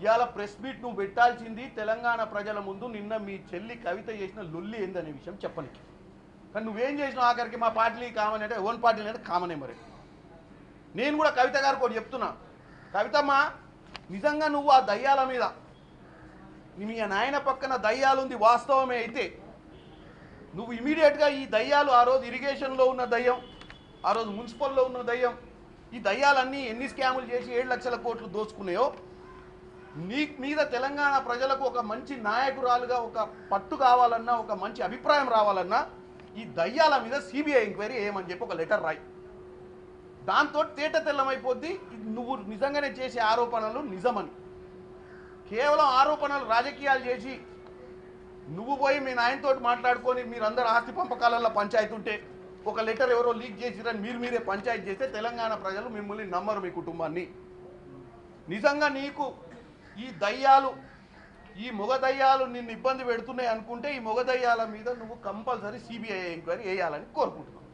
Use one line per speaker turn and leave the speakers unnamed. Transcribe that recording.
ఇవాళ press meet నువ్వు పెట్టాల్సింది తెలంగాణ ప్రజల ముందు. నిన్న మీ చెల్లి కవిత చేసిన లొల్లి ఏందనే విషయం చెప్పనికి. కానీ నువ్వేం చేసినావు ఆఖరికి? మా పార్టీ కామన్ అంటే ఓన్ పార్టీ అంటే కామనే మరి. నేను కూడా కవిత గారికి ఒకటి చెప్తున్నా. కవితమ్మ నిజంగా నువ్వు ఆ దయ్యాల మీద మీ నాయన పక్కన దయ్యాలు ఉంది వాస్తవమే అయితే నువ్వు ఇమీడియట్గా ఈ దయ్యాలు ఆ రోజు ఇరిగేషన్లో ఉన్న దయ్యం ఆ రోజు మున్సిపల్లో ఉన్న దయ్యం ఈ దయ్యాలన్నీ ఎన్ని స్కాములు చేసి ఏడు లక్షల కోట్లు దోచుకున్నాయో నీ మీద తెలంగాణ ప్రజలకు ఒక మంచి నాయకురాలుగా ఒక పట్టు కావాలన్నా ఒక మంచి అభిప్రాయం రావాలన్నా ఈ దయ్యాల మీద సిబిఐ ఎంక్వైరీ ఏమని చెప్పి ఒక లెటర్ రాయి. దాంతో తేట తెల్లమైపోద్ది. నువ్వు నిజంగానే చేసే ఆరోపణలు నిజమని. కేవలం ఆరోపణలు రాజకీయాలు చేసి నువ్వు పోయి మీ నాయనతో మాట్లాడుకొని మీరందరూ ఆస్తి పంపకాలలో పంచాయతీ ఉంటే ఒక లెటర్ ఎవరో లీక్ చేసిరని మీరు మీరే పంచాయతీ చేస్తే తెలంగాణ ప్రజలు మిమ్మల్ని నమ్మరు మీ కుటుంబాన్ని. నిజంగా నీకు ఈ దయ్యాలు ఈ మొగ దయ్యాలు నిన్ను ఇబ్బంది పెడుతున్నాయి అనుకుంటే ఈ మొగ దయ్యాల మీద నువ్వు కంపల్సరీ సిబిఐ ఎంక్వైరీ వేయాలని కోరుకుంటున్నావు